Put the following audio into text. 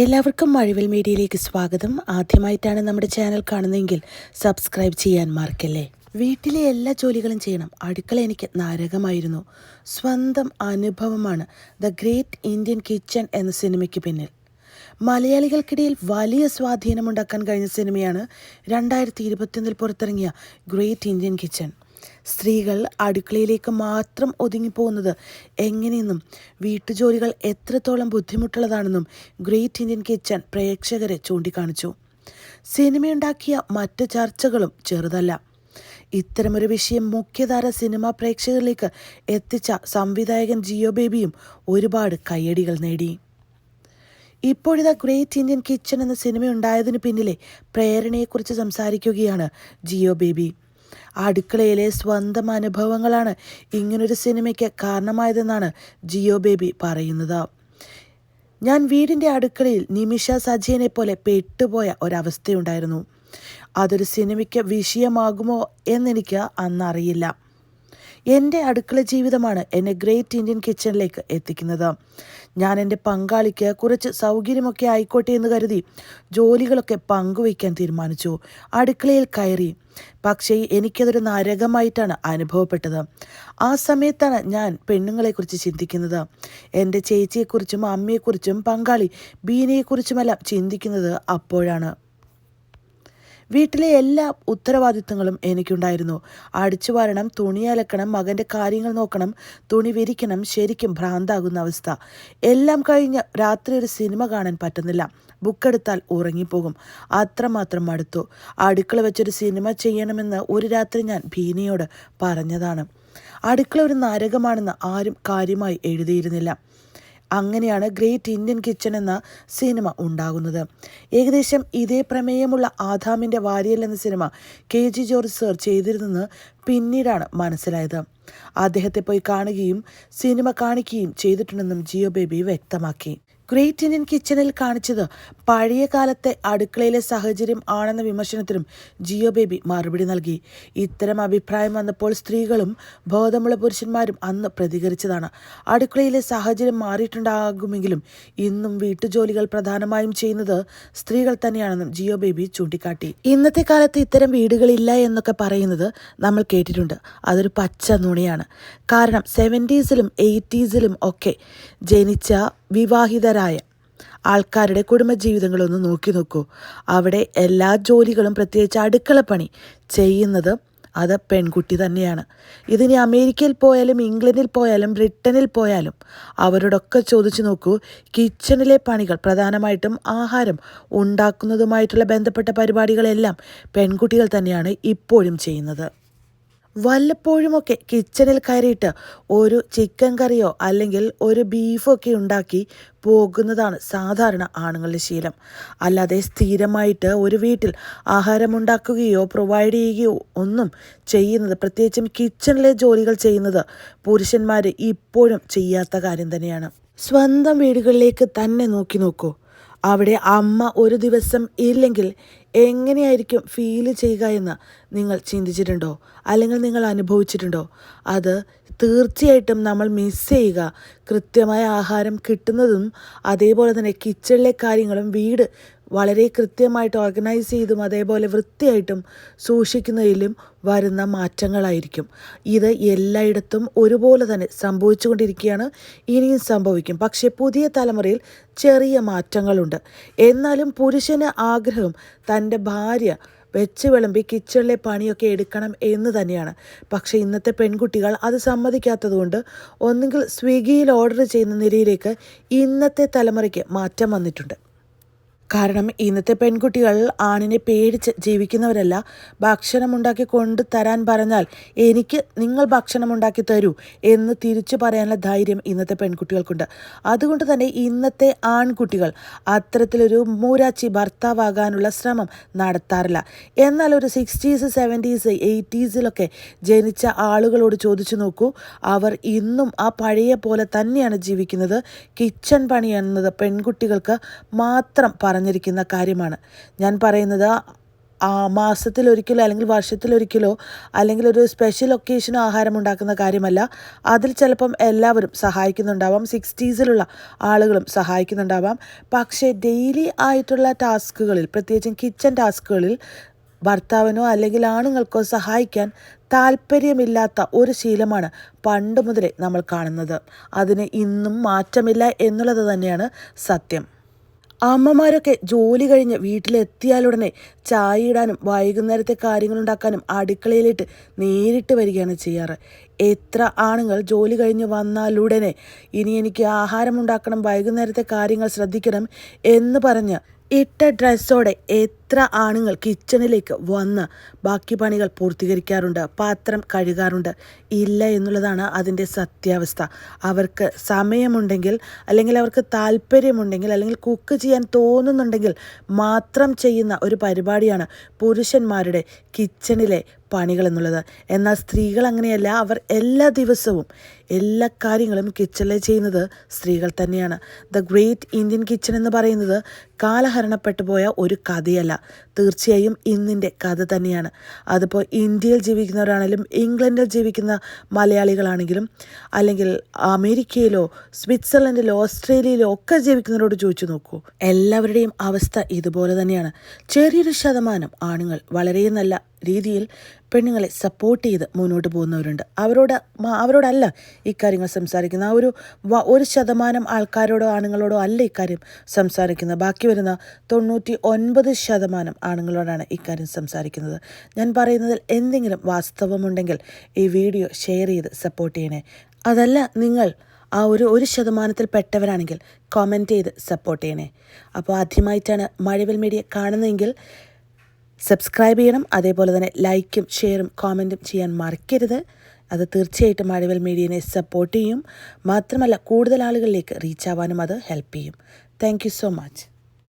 എല്ലാവർക്കും മഴവിൽ മീഡിയയിലേക്ക് സ്വാഗതം. ആദ്യമായിട്ടാണ് നമ്മുടെ ചാനൽ കാണുന്നതെങ്കിൽ സബ്സ്ക്രൈബ് ചെയ്യാൻ മറക്കല്ലേ? വീട്ടിലെ എല്ലാ ജോലികളും ചെയ്യണം. അടുക്കള എനിക്ക് നാരകമായിരുന്നു. സ്വന്തം അനുഭവമാണ് ദ ഗ്രേറ്റ് ഇന്ത്യൻ കിച്ചൺ എന്ന സിനിമയ്ക്ക് പിന്നിൽ. മലയാളികൾക്കിടയിൽ വലിയ സ്വാധീനമുണ്ടാക്കാൻ കഴിഞ്ഞ സിനിമയാണ് രണ്ടായിരത്തി ഇരുപത്തിയൊന്നിൽ പുറത്തിറങ്ങിയ ഗ്രേറ്റ് ഇന്ത്യൻ കിച്ചൺ. സ്ത്രീകൾ അടുക്കളയിലേക്ക് മാത്രം ഒതുങ്ങിപ്പോകുന്നത് എങ്ങനെയെന്നും വീട്ടുജോലികൾ എത്രത്തോളം ബുദ്ധിമുട്ടുള്ളതാണെന്നും ഗ്രേറ്റ് ഇന്ത്യൻ കിച്ചൺ പ്രേക്ഷകരെ ചൂണ്ടിക്കാണിച്ചു. സിനിമയുണ്ടാക്കിയ മറ്റ് ചർച്ചകളും ചെറുതല്ല. ഇത്തരമൊരു വിഷയം മുഖ്യധാര സിനിമാ പ്രേക്ഷകരിലേക്ക് എത്തിച്ച സംവിധായകൻ ജിയോ ബേബിയും ഒരുപാട് കയ്യടികൾ നേടി. ഇപ്പോഴിതാ ഗ്രേറ്റ് ഇന്ത്യൻ കിച്ചൺ എന്ന സിനിമ ഉണ്ടായതിനു പിന്നിലെ പ്രേരണയെക്കുറിച്ച് സംസാരിക്കുകയാണ് ജിയോ ബേബി. അടുക്കളയിലെ സ്വന്തം അനുഭവങ്ങളാണ് ഇങ്ങനൊരു സിനിമയ്ക്ക് കാരണമായതെന്നാണ് ജിയോ ബേബി പറയുന്നത്. ഞാൻ വീടിന്റെ അടുക്കളയിൽ നിമിഷ സജയനെ പോലെ പെട്ടുപോയ ഒരവസ്ഥയുണ്ടായിരുന്നു. അതൊരു സിനിമയ്ക്ക് വിഷയമാകുമോ എന്നെനിക്ക് അന്നറിയില്ല. എന്റെ അടുക്കള ജീവിതമാണ് എന്നെ ഗ്രേറ്റ് ഇന്ത്യൻ കിച്ചണിലേക്ക് എത്തിക്കുന്നത്. ഞാൻ എന്റെ പങ്കാളിക്ക് കുറച്ച് സൗകര്യമൊക്കെ ആയിക്കോട്ടെ എന്ന് കരുതി ജോലികളൊക്കെ പങ്കുവയ്ക്കാൻ തീരുമാനിച്ചു. അടുക്കളയിൽ കയറി. പക്ഷേ എനിക്കതൊരു നരകമായിട്ടാണ് അനുഭവപ്പെട്ടത്. ആ സമയത്താണ് ഞാൻ പെണ്ണുങ്ങളെക്കുറിച്ച് ചിന്തിക്കുന്നത്. എന്റെ ചേച്ചിയെക്കുറിച്ചും അമ്മയെക്കുറിച്ചും പങ്കാളി ബീനയെക്കുറിച്ചുമെല്ലാം ചിന്തിക്കുന്നത് അപ്പോഴാണ്. വീട്ടിലെ എല്ലാ ഉത്തരവാദിത്തങ്ങളും എനിക്കുണ്ടായിരുന്നു. അടിച്ചു വാരണം തുണി അലക്കണം മകന്റെ കാര്യങ്ങൾ നോക്കണം തുണി വിരിക്കണം ശരിക്കും ഭ്രാന്താകുന്ന അവസ്ഥ. എല്ലാം കഴിഞ്ഞ് രാത്രി ഒരു സിനിമ കാണാൻ പറ്റുന്നില്ല. ബുക്കെടുത്താൽ ഉറങ്ങിപ്പോകും. അത്രമാത്രം മടുത്തു. അടുക്കള വെച്ചൊരു സിനിമ ചെയ്യണമെന്ന് ഒരു രാത്രി ഞാൻ ഭീനയോട് പറഞ്ഞതാണ്. അടുക്കള ഒരു നരകമാണെന്ന് ആരും കാര്യമായി എഴുതിയിരുന്നില്ല. അങ്ങനെയാണ് ഗ്രേറ്റ് ഇന്ത്യൻ കിച്ചൺ എന്ന സിനിമ ഉണ്ടാകുന്നത്. ഏകദേശം ഇതേ പ്രമേയമുള്ള ആദാമിന്റെ വാരിയൽ എന്ന സിനിമ കെ ജി ജോർജ് സർ ചെയ്തിരുന്നെന്ന് പിന്നീടാണ് മനസ്സിലായത്. അദ്ദേഹത്തെ പോയി കാണുകയും സിനിമ കാണിക്കുകയും ചെയ്തിട്ടുണ്ടെന്നും ജിയോ ബേബി വ്യക്തമാക്കി. ഗ്രേറ്റ് ഇന്ത്യൻ കിച്ചണിൽ കാണിച്ചത് പഴയ കാലത്തെ അടുക്കളയിലെ സാഹചര്യം ആണെന്ന വിമർശനത്തിനും ജിയോ ബേബി മറുപടി നൽകി. ഇത്തരം അഭിപ്രായം വന്നപ്പോൾ സ്ത്രീകളും ബോധമുള്ള പുരുഷന്മാരും അന്ന് പ്രതികരിച്ചതാണ്. അടുക്കളയിലെ സാഹചര്യം മാറിയിട്ടുണ്ടാകുമെങ്കിലും ഇന്നും വീട്ടുജോലികൾ പ്രധാനമായും ചെയ്യുന്നത് സ്ത്രീകൾ തന്നെയാണെന്നും ജിയോ ബേബി ചൂണ്ടിക്കാട്ടി. ഇന്നത്തെ കാലത്ത് ഇത്തരം വീടുകളില്ല എന്നൊക്കെ പറയുന്നത് നമ്മൾ കേട്ടിട്ടുണ്ട്. അതൊരു പച്ച നുണയാണ്. കാരണം സെവന്റീസിലും എയ്റ്റീസിലും ഒക്കെ ജനിച്ച വിവാഹിതരായ ആൾക്കാരുടെ കുടുംബജീവിതങ്ങളൊന്ന് നോക്കി നോക്കൂ. അവിടെ എല്ലാ ജോലികളും പ്രത്യേകിച്ച് അടുക്കളപ്പണി ചെയ്യുന്നത് അത് പെൺകുട്ടി തന്നെയാണ്. ഇതിനി അമേരിക്കയിൽ പോയാലും ഇംഗ്ലണ്ടിൽ പോയാലും ബ്രിട്ടനിൽ പോയാലും അവരോടൊക്കെ ചോദിച്ചു നോക്കൂ കിച്ചണിലെ പണികൾ പ്രധാനമായിട്ടും ആഹാരം ഉണ്ടാക്കുന്നതുമായിട്ടുള്ള ബന്ധപ്പെട്ട പരിപാടികളെല്ലാം പെൺകുട്ടികൾ തന്നെയാണ് ഇപ്പോഴും ചെയ്യുന്നത്. വല്ലപ്പോഴുമൊക്കെ കിച്ചണിൽ കയറിയിട്ട് ഒരു ചിക്കൻ കറിയോ അല്ലെങ്കിൽ ഒരു ബീഫോ ഒക്കെ ഉണ്ടാക്കി പോകുന്നതാണ് സാധാരണ ആണുങ്ങളുടെ ശീലം. അല്ലാതെ സ്ഥിരമായിട്ട് ഒരു വീട്ടിൽ ആഹാരമുണ്ടാക്കുകയോ പ്രൊവൈഡ് ചെയ്യുകയോ ഒന്നും ചെയ്യുന്നത് പ്രത്യേകിച്ചും കിച്ചണിലെ ജോലികൾ ചെയ്യുന്നത് പുരുഷന്മാർ ഇപ്പോഴും ചെയ്യാത്ത കാര്യം തന്നെയാണ്. സ്വന്തം വീടുകളിലേക്ക് തന്നെ നോക്കി നോക്കൂ. അവിടെ അമ്മ ഒരു ദിവസം ഇല്ലെങ്കിൽ എങ്ങനെയായിരിക്കും ഫീൽ ചെയ്യുക എന്ന് നിങ്ങൾ ചിന്തിച്ചിട്ടുണ്ടോ? അല്ലെങ്കിൽ നിങ്ങൾ അനുഭവിച്ചിട്ടുണ്ടോ? അത് തീർച്ചയായിട്ടും നമ്മൾ മിസ് ചെയ്യുക. കൃത്യമായ ആഹാരം കിട്ടുന്നതും അതേപോലെ തന്നെ കിച്ചണിലെ കാര്യങ്ങളും വീട് വളരെ കൃത്യമായിട്ട് ഓർഗനൈസ് ചെയ്തും അതേപോലെ വൃത്തിയായിട്ടും സൂക്ഷിക്കുന്നതിലും വരുന്ന മാറ്റങ്ങളായിരിക്കും. ഇത് എല്ലായിടത്തും ഒരുപോലെ തന്നെ സംഭവിച്ചുകൊണ്ടിരിക്കുകയാണ്. ഇനിയും സംഭവിക്കും. പക്ഷേ പുതിയ തലമുറയിൽ ചെറിയ മാറ്റങ്ങളുണ്ട്. എന്നാലും പുരുഷന് ആഗ്രഹം തന്റെ ഭാര്യ വെച്ച് വിളമ്പി കിച്ചണിലെ പണിയൊക്കെ എടുക്കണം എന്ന് തന്നെയാണ്. പക്ഷേ ഇന്നത്തെ പെൺകുട്ടികൾ അത് സമ്മതിക്കാത്തതുകൊണ്ട് ഒന്നുകിൽ സ്വിഗ്ഗിയിൽ ഓർഡർ ചെയ്യുന്ന നിലയിലേക്ക് ഇന്നത്തെ തലമുറയ്ക്ക് മാറ്റം വന്നിട്ടുണ്ട്. കാരണം ഇന്നത്തെ പെൺകുട്ടികൾ ആണിനെ പേടിച്ച് ജീവിക്കുന്നവരല്ല. ഭക്ഷണമുണ്ടാക്കി കൊണ്ട് തരാൻ പറഞ്ഞാൽ എനിക്ക് നിങ്ങൾ ഭക്ഷണം ഉണ്ടാക്കി തരൂ എന്ന് തിരിച്ചു പറയാനുള്ള ധൈര്യം ഇന്നത്തെ പെൺകുട്ടികൾക്കുണ്ട്. അതുകൊണ്ട് തന്നെ ഇന്നത്തെ ആൺകുട്ടികൾ അത്തരത്തിലൊരു മൂരാച്ചി ഭർത്താവാകാനുള്ള ശ്രമം നടത്താറില്ല. എന്നാൽ ഒരു സിക്സ്റ്റീസ് സെവന്റീസ് എയ്റ്റീസിലൊക്കെ ജനിച്ച ആളുകളോട് ചോദിച്ചു നോക്കൂ. അവർ ഇന്നും ആ പഴയ പോലെ തന്നെയാണ് ജീവിക്കുന്നത്. കിച്ചൺ പണി എന്നത് പെൺകുട്ടികൾക്ക് മാത്രം പറഞ്ഞിരിക്കുന്ന കാര്യമാണ്. ഞാൻ പറയുന്നത് ആ മാസത്തിലൊരിക്കലോ അല്ലെങ്കിൽ വർഷത്തിലൊരിക്കലോ അല്ലെങ്കിൽ ഒരു സ്പെഷ്യൽ ഒക്കേഷനോ ആഹാരം ഉണ്ടാക്കുന്ന കാര്യമല്ല. അതിൽ ചിലപ്പം എല്ലാവരും സഹായിക്കുന്നുണ്ടാവാം. സിക്സ്റ്റീസിലുള്ള ആളുകളും സഹായിക്കുന്നുണ്ടാവാം. പക്ഷേ ഡെയിലി ആയിട്ടുള്ള ടാസ്കുകളിൽ പ്രത്യേകിച്ചും കിച്ചൺ ടാസ്കുകളിൽ ഭർത്താവിനോ അല്ലെങ്കിൽ ആണുങ്ങൾക്കോ സഹായിക്കാൻ താല്പര്യമില്ലാത്ത ഒരു ശീലമാണ് പണ്ട് മുതലേ നമ്മൾ കാണുന്നത്. അതിന് ഇന്നും മാറ്റമില്ല എന്നുള്ളത് തന്നെയാണ് സത്യം. അമ്മമാരൊക്കെ ജോലി കഴിഞ്ഞ് വീട്ടിലെത്തിയാലുടനെ ചായ ഇടാനും വൈകുന്നേരത്തെ കാര്യങ്ങൾ ഉണ്ടാക്കാനും അടുക്കളയിലിട്ട് നേരിട്ട് വരികയാണ് ചെയ്യാറ്. എത്ര ആണുങ്ങൾ ജോലി കഴിഞ്ഞ് വന്നാലുടനെ ഇനി എനിക്ക് ആഹാരം ഉണ്ടാക്കണം വൈകുന്നേരത്തെ കാര്യങ്ങൾ ശ്രദ്ധിക്കണം എന്ന് പറഞ്ഞ് ഇട്ട ഡ്രസ്സോടെ എത്ര ആണുങ്ങൾ കിച്ചണിലേക്ക് വന്ന് ബാക്കി പണികൾ പൂർത്തീകരിക്കാറുണ്ട് പാത്രം കഴുകാറുണ്ട്. ഇല്ല എന്നുള്ളതാണ് അതിന്റെ സത്യാവസ്ഥ. അവർക്ക് സമയമുണ്ടെങ്കിൽ അല്ലെങ്കിൽ അവർക്ക് താല്പര്യമുണ്ടെങ്കിൽ അല്ലെങ്കിൽ കുക്ക് ചെയ്യാൻ തോന്നുന്നുണ്ടെങ്കിൽ മാത്രം ചെയ്യുന്ന ഒരു പരിപാടിയാണ് പുരുഷന്മാരുടെ കിച്ചണിലെ പണികൾ എന്നുള്ളത്. എന്നാൽ സ്ത്രീകൾ അങ്ങനെയല്ല അവർ എല്ലാ ദിവസവും എല്ലാ കാര്യങ്ങളും കിച്ചണിൽ ചെയ്യുന്നത് സ്ത്രീകൾ തന്നെയാണ്. ദ ഗ്രേറ്റ് ഇന്ത്യൻ കിച്ചൺ എന്ന് പറയുന്നത് കാലഹരണപ്പെട്ടു പോയ ഒരു കഥയല്ല. തീർച്ചയായും ഇന്നിന്റെ കഥ തന്നെയാണ്. അതിപ്പോൾ ഇന്ത്യയിൽ ജീവിക്കുന്നവരാണെങ്കിലും ഇംഗ്ലണ്ടിൽ ജീവിക്കുന്ന മലയാളികളാണെങ്കിലും അല്ലെങ്കിൽ അമേരിക്കയിലോ സ്വിറ്റ്സർലൻഡിലോ ഓസ്ട്രേലിയയിലോ ഒക്കെ ജീവിക്കുന്നവരോട് ചോദിച്ചു നോക്കൂ. എല്ലാവരുടെയും അവസ്ഥ ഇതുപോലെ തന്നെയാണ്. ചെറിയൊരു ശതമാനം ആണുങ്ങൾ വളരെ നല്ല രീതിയിൽ പെണ്ണുങ്ങളെ സപ്പോർട്ട് ചെയ്ത് മുന്നോട്ട് പോകുന്നവരുണ്ട്. അവരോട് അവരോടല്ല ഇക്കാര്യങ്ങൾ സംസാരിക്കുന്ന ആ ഒരു ഒരു ശതമാനം ആൾക്കാരോടോ ആണുങ്ങളോടോ അല്ല ഇക്കാര്യം സംസാരിക്കുന്നത്. ബാക്കി വരുന്ന തൊണ്ണൂറ്റി ഒൻപത് ശതമാനം ആണുങ്ങളോടാണ് ഇക്കാര്യം സംസാരിക്കുന്നത്. ഞാൻ പറയുന്നതിൽ എന്തെങ്കിലും വാസ്തവമുണ്ടെങ്കിൽ ഈ വീഡിയോ ഷെയർ ചെയ്ത് സപ്പോർട്ട് ചെയ്യണേ. അതല്ല നിങ്ങൾ ആ ഒരു ഒരു ശതമാനത്തിൽ പെട്ടവരാണെങ്കിൽ കമന്റ് ചെയ്ത് സപ്പോർട്ട് ചെയ്യണേ. അപ്പോൾ ആദ്യമായിട്ടാണ് മഴവിൽ മീഡിയ കാണുന്നതെങ്കിൽ സബ്സ്ക്രൈബ് ചെയ്യണം അതേപോലെ തന്നെ ലൈക്കും ഷെയറും കോമന്റും ചെയ്യാൻ മറക്കരുത്. അത് തീർച്ചയായിട്ടും മഴവൽ മീഡിയനെ സപ്പോർട്ട് ചെയ്യും. മാത്രമല്ല കൂടുതൽ ആളുകളിലേക്ക് റീച്ച് ആവാനും അത് ഹെൽപ്പ് ചെയ്യും. Thank so much